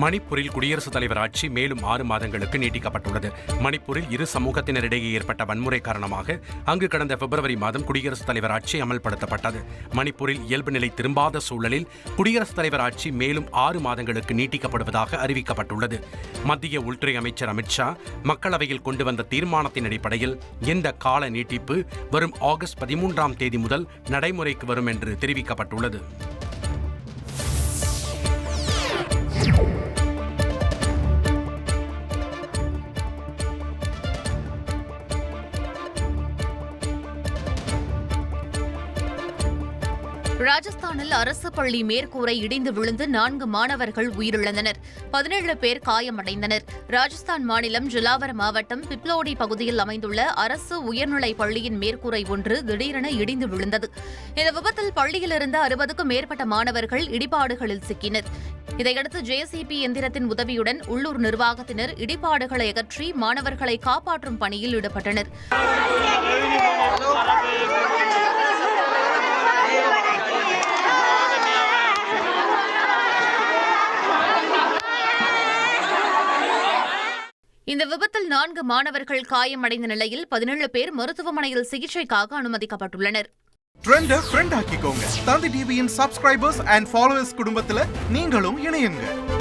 மணிப்பூரில் குடியரசுத் தலைவர் ஆட்சி மேலும் ஆறு மாதங்களுக்கு நீட்டிக்கப்பட்டுள்ளது. மணிப்பூரில் இரு சமூகத்தினரிடையே ஏற்பட்ட வன்முறை காரணமாக அங்கு கடந்த பிப்ரவரி மாதம் குடியரசுத் தலைவர் ஆட்சி அமல்படுத்தப்பட்டது. மணிப்பூரில் இயல்பு நிலை திரும்பாத சூழலில் குடியரசுத் தலைவர் ஆட்சி மேலும் ஆறு மாதங்களுக்கு நீட்டிக்கப்படுவதாக அறிவிக்கப்பட்டுள்ளது. மத்திய உள்துறை அமைச்சர் அமித்ஷா மக்களவையில் கொண்டு வந்த தீர்மானத்தின் அடிப்படையில் இந்த கால நீட்டிப்பு வரும் ஆகஸ்ட் பதிமூன்றாம் தேதி முதல் நடைமுறைக்கு வரும் என்று தெரிவிக்கப்பட்டுள்ளது. ராஜஸ்தானில் அரசு பள்ளி மேற்கூரை இடிந்து விழுந்து நான்கு மாணவர்கள் உயிரிழந்தனர். பதினேழு பேர் காயமடைந்தனர். ராஜஸ்தான் மாநிலம் ஜுலாவர மாவட்டம் பிப்லோடி பகுதியில் அமைந்துள்ள அரசு உயர்நிலைப் பள்ளியின் மேற்கூரை ஒன்று திடீரென இடிந்து விழுந்தது. இந்த விபத்தில் பள்ளியிலிருந்து அறுபதுக்கும் மேற்பட்ட மாணவர்கள் இடிபாடுகளில் சிக்கினர். இதையடுத்து ஜேசிபி எந்திரத்தின் உதவியுடன் உள்ளூர் நிர்வாகத்தினர் இடிபாடுகளை அகற்றி மாணவர்களை காப்பாற்றும் பணியில் ஈடுபட்டனர். இந்த விபத்தில் நான்கு மாணவர்கள் காயமடைந்த நிலையில் பதினேழு பேர் மருத்துவமனையில் சிகிச்சைக்காக அனுமதிக்கப்பட்டுள்ளனர். ட்ரெண்ட ஃப்ரெண்ட் ஆக்கிக்கோங்க. தந்தி டிவியின் சப்ஸ்கிரைபர்ஸ் அண்ட் ஃபாலோவர்ஸ் குடும்பத்துல நீங்களும் இணையுங்க.